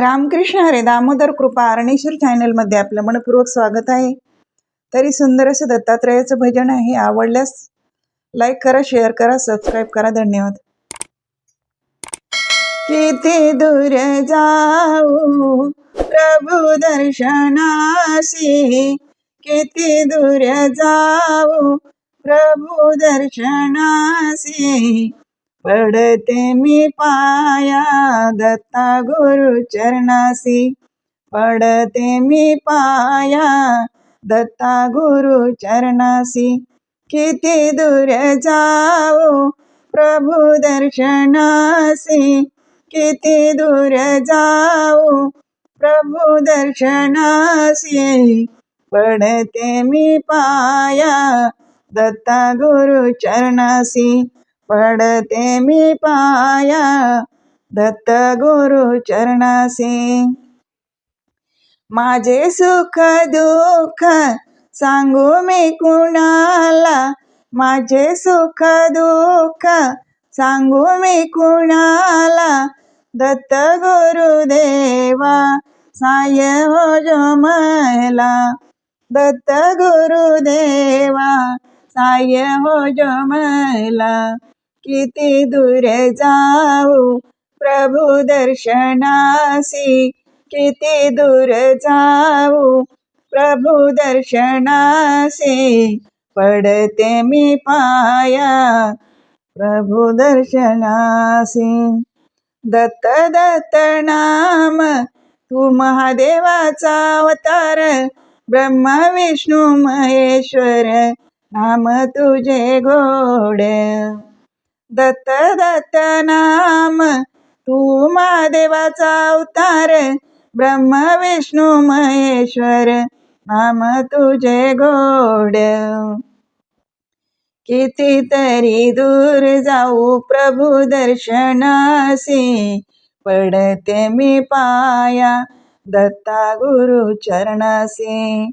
रामकृष्ण हरे दामोदर कृपा अरणेश्वर चॅनलमध्ये आपलं मनपूर्वक स्वागत आहे. तरी सुंदर असं दत्तात्रयाचं भजन आहे आवडल्यास लाईक करा शेअर करा सबस्क्राईब करा. धन्यवाद. किती दूर जाऊ प्रभू दर्शनासी? किती दूर जाऊ प्रभू दर्शनासी? पडते मी पाया दत्ता गुरु चरणासी. पडते मी पाया दत्ता गुरु चरणासी. किती दूर जाऊ प्रभु दर्शनासी. किती दूर जाऊ प्रभु दर्शनासी. पडते मी पाया दत्ता गुरु चरणासी. पडते मी पाया दत्त गुरु चरणासी. माझे सुख दुःख सांगू मी कुणाला? माझे सुख दुःख सांगू मी कुणाला? दत्त गुरुदेवा साय हो जो मला दत्त गुरुदेवा साय हो जो मला किती दूर जाऊ? प्रभु दर्शनासी किती दूर जाऊ? प्रभु दर्शनासी पडते मी पाया. प्रभु दर्शनासी. दत्त दत्त नाम तू महादेवाचा अवतार. ब्रह्मा विष्णू महेश्वर नाम तुझे गोड. दत्त दत्त नाम. तू महादेवाचा अवतार ब्रह्म विष्णू महेश्वर नाम तुझे गोड. कितीतरी दूर जाऊ प्रभू दर्शनासी पडते मी पाया दत्ता गुरु चरणासी.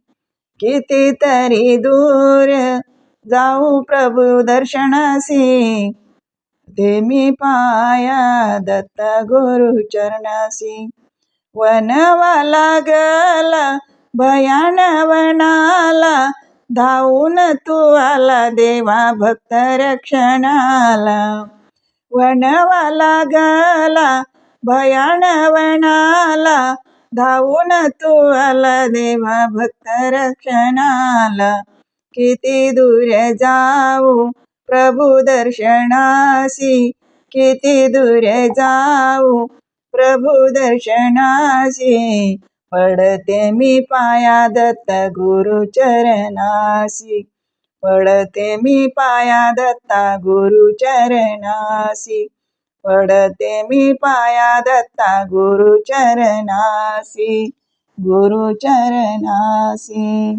कितीतरी दूर जाऊ प्रभू दर्शनासी ते मी पाया दत्त गुरु चरणासी वनवाला गला भयान वनाला धावून तू आला देवा भक्त रक्षणाला. वनवाला गला भयान वनाला धावून तू आला देवा भक्त रक्षणाला. किती दूर जाऊ प्रभु दर्शनासी किती दूर जाऊ. प्रभु दर्शनासी पडते मी पाया दत्त गुरु चरणासी. पडते मी पाया दत्ता गुरु चरणासी. पडते मी पाया दत्ता गुरु चरणासी गुरु चरणासी.